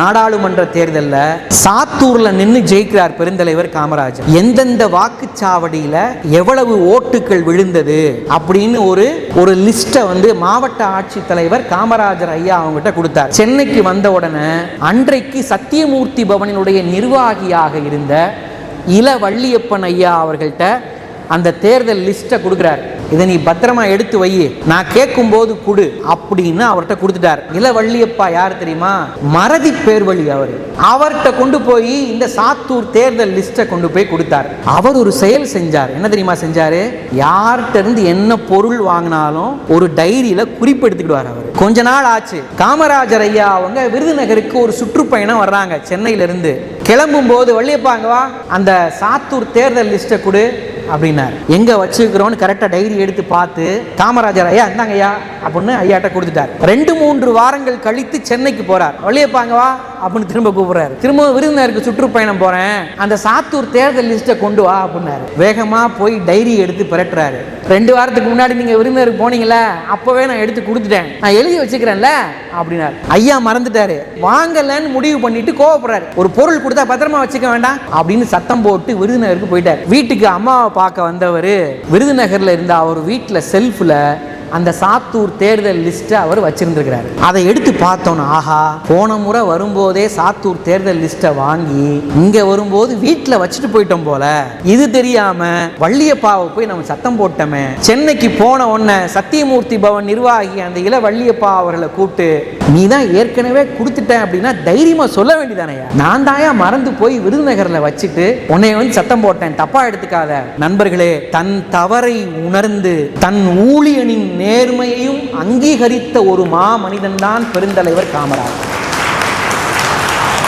நாடாளுமன்ற தேர்தலில் சாத்தூர்ல நின்று ஜெயிக்கிறார் பெருந்தலைவர் காமராஜர். எந்தெந்த வாக்குச்சாவடியில எவ்வளவு ஓட்டுகள் விழுந்தது அப்படின்னு ஒரு ஒரு லிஸ்ட்டை வந்து மாவட்ட ஆட்சித்தலைவர் காமராஜர் ஐயா அவங்ககிட்ட கொடுத்தார். சென்னைக்கு வந்த உடனே அன்றைக்கு சத்தியமூர்த்தி பவனினுடைய நிர்வாகியாக இருந்த இள வள்ளியப்பன் ஐயா அவர்கள்ட்ட அந்த தேர்தல் லிஸ்ட்டை கொடுக்குறாரு. இதை நீ பத்திரமா எடுத்து வை. நான் கேட்கும்போது கொடு அப்படின்னு அவர்கிட்ட கொடுத்துட்டார். இளவள்ளியப்பா யார் தெரியுமா? மறதி பேர்வழி அவர். அவர்கிட்ட கொண்டு போய் இந்த சாத்தூர் தேர்தல் லிஸ்ட்டை கொண்டு போய் கொடுத்தார். அவர் ஒரு செயல் செஞ்சார். என்ன தெரியுமா செஞ்சாரு? யார்கிட்ட இருந்து என்ன பொருள் வாங்கினாலும் ஒரு டைரியில குறிப்பு எடுத்துக்கிடுவார் அவர். கொஞ்ச நாள் ஆச்சு. காமராஜர் ஐயா அவங்க விருதுநகருக்கு ஒரு சுற்றுப்பயணம் வர்றாங்க சென்னையில இருந்து கிளம்பும் போது வள்ளியப்பா அங்க வா. அந்த சாத்தூர் தேர்தல் லிஸ்ட்டை கொடு. அப்படின்னாரு. எங்க வச்சிருக்கிறோன்னு கரெக்டா டைரி எடுத்து பார்த்து காமராஜர் ஐயா இந்தாங்க ஐயா அப்படின்னு ஐயாட்ட கொடுத்துட்டார். ரெண்டு மூன்று வாரங்கள் கழித்து சென்னைக்கு போறார். வழியப்பாங்க வா. அப்படின்னு திரும்ப கூப்பிடுறாரு. திரும்ப விருந்தினருக்கு சுற்றுப்பயணம் போறேன். அந்த சாத்தூர் தேர்தல் லிஸ்ட்டை கொண்டு வா அப்படின்னாரு. வேகமா போய் டைரி எடுத்து பிரட்டுறாரு. ரெண்டு வாரத்துக்கு முன்னாடி நீங்க விருந்தினருக்கு போனீங்களே அப்பவே நான் எடுத்து கொடுத்துட்டேன். நான் எழுதி வச்சுக்கிறேன்ல அப்படின்னாரு. ஐயா மறந்துட்டாரு. வாங்கலன்னு முடிவு பண்ணிட்டு கோவப்படுறாரு. ஒரு பொருள் கொடுத்தா பத்திரமா வச்சுக்க வேண்டாம் அப்படின்னு சத்தம் போட்டு விருதுநகருக்கு போயிட்டார். வீட்டுக்கு அம்மாவை பார்க்க வந்தவர் விருதுநகர்ல இருந்த அவர் வீட்டில் செல்ஃபில் அந்த சாத்தூர் தேர்தல் லிஸ்ட்டை அவர் வச்சிருந்துருக்கிறார். அதை எடுத்து பார்த்தோன்னா ஆஹா போன முறை வரும்போதே சாத்தூர் தேர்தல் லிஸ்ட்டை வாங்கி இங்கே வரும்போது வீட்டில் வச்சுட்டு போயிட்டோம் போல. இது தெரியாம வள்ளியப்பாவை போய் நம்ம சத்தம் போட்டோமே. சென்னைக்கு போன உடனே சத்தியமூர்த்தி பவன் நிர்வாகி அந்த இள வள்ளியப்பா அவர்களை கூப்பிட்டு நீ தான் ஏற்கனவே கொடுத்துட்டேன் அப்படின்னா தைரியமாக சொல்ல வேண்டியதானயா நான் தாயா மறந்து போய் விருதுநகரில் வச்சுட்டு உன்னை வந்து சத்தம் போட்டேன். தப்பா எடுத்துக்காத. நண்பர்களே தன் தவறை உணர்ந்து தன் ஊழியனின் நேர்மையையும் அங்கீகரித்த ஒரு மா மனிதன்தான் பெருந்தலைவர் காமராஜர்.